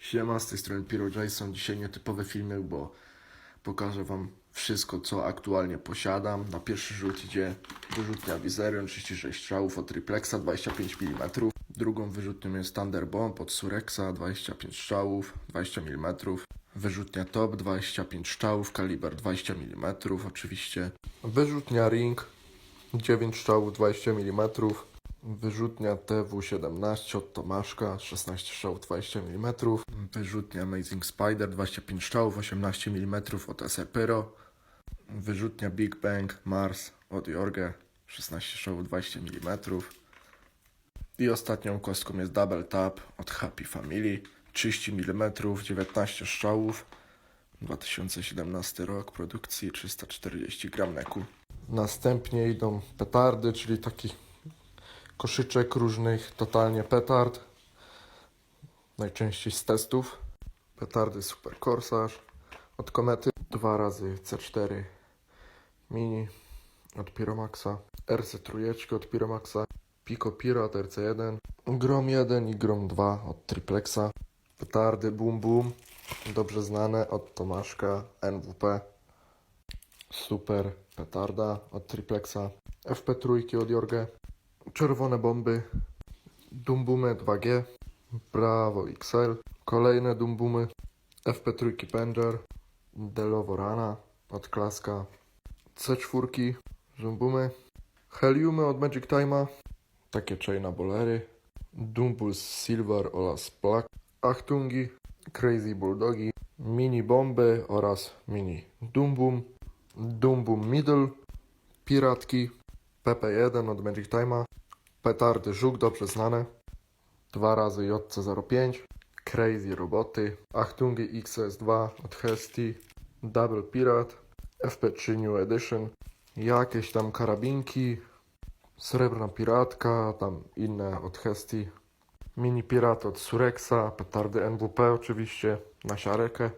Siema, z tej strony Piro Jason. Dzisiaj nietypowy filmik, bo pokażę Wam wszystko, co aktualnie posiadam. Na pierwszy rzut idzie wyrzutnia Wizerion, 36 strzałów od Triplexa, 25 mm. Drugą wyrzutnią jest Thunder Bomb od Surexa, 25 strzałów, 20 mm. Wyrzutnia Top, 25 strzałów, kaliber 20 mm oczywiście. Wyrzutnia Ring, 9 strzałów, 20 mm. Wyrzutnia TW17 od Tomaszka, 16 strzałów 20 mm. Wyrzutnia Amazing Spider, 25 strzałów 18 mm od SR Pyro. Wyrzutnia Big Bang Mars od Jorge, 16 strzałów 20 mm. I ostatnią kostką jest Double Tap od Happy Family, 30 mm, 19 strzałów. 2017 rok produkcji, 340 gram neku. Następnie idą petardy, czyli taki koszyczek różnych, totalnie petard. Najczęściej z testów. Petardy Super Corsage od Komety. Dwa razy C4 Mini od Pyromaxa. RC trójeczki od Pyromaxa. Pico Pirat RC1. Grom 1 i Grom 2 od Triplexa. Petardy Boom Boom. Dobrze znane od Tomaszka NWP. Super petarda od Triplexa. FP trójki od Jorge. Czerwone bomby, Dumbumy 2G, Bravo XL, kolejne Dumbumy, FP3 Panger, Delovo Rana od Klaska, C4 Dumbumy, Heliumy od Magic Time'a, takie Chaina Bolery, Dumpuls Silver oraz Black, Achtungi, Crazy Bulldogi, Mini Bomby oraz Mini Dumbum, Dumbum Middle, Piratki, PP1 od Magic Time'a, Petardy Żuk dobrze znane, dwa razy JC05, Crazy Roboty, Achtungi XS2 od Hesti, Double Pirat, FP3 New Edition, jakieś tam karabinki, Srebrna Piratka, tam inne od Hesti, Mini Pirat od Surexa, petardy NWP oczywiście, na siarekę,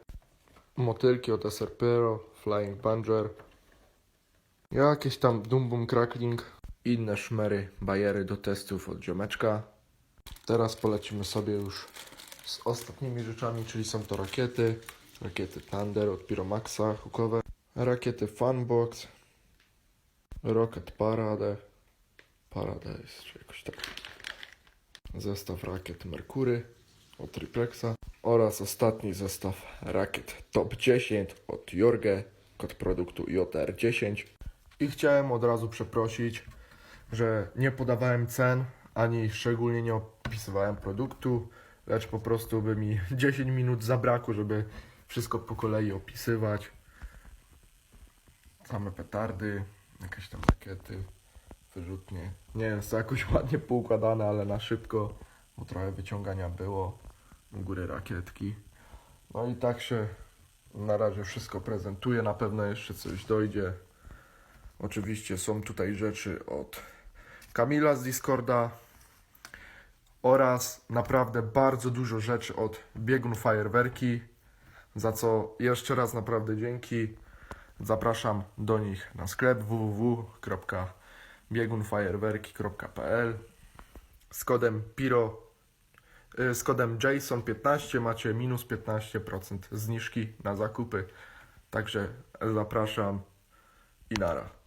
motylki od SR Pyro, Flying Banger, Jakieś tam Dum Bum Crackling, inne szmery, bajery do testów od ziomeczka. Teraz polecimy sobie już z ostatnimi rzeczami, czyli są to rakiety, rakiety Thunder od Pyromaxa, hukowe, rakiety Funbox, Rocket Parade, Paradise, czy jakoś tak. Zestaw rakiet Merkury od Triplexa oraz ostatni zestaw rakiet Top 10 od Jorge, kod produktu JR10. I chciałem od razu przeprosić, że nie podawałem cen, ani szczególnie nie opisywałem produktu, lecz po prostu by mi 10 minut zabrakło, żeby wszystko po kolei opisywać. Same petardy, jakieś tam rakiety, wyrzutnie. Nie jest to jakoś ładnie poukładane, ale na szybko, bo trochę wyciągania było. U góry rakietki. No i tak się na razie wszystko prezentuje, na pewno jeszcze coś dojdzie. Oczywiście są tutaj rzeczy od Kamila z Discorda oraz naprawdę bardzo dużo rzeczy od Biegun Fajerwerki, za co jeszcze raz naprawdę dzięki. Zapraszam do nich na sklep www.biegunfajerwerki.pl z kodem PIRO y, z kodem JASON15 macie minus 15% zniżki na zakupy. Także zapraszam i nara.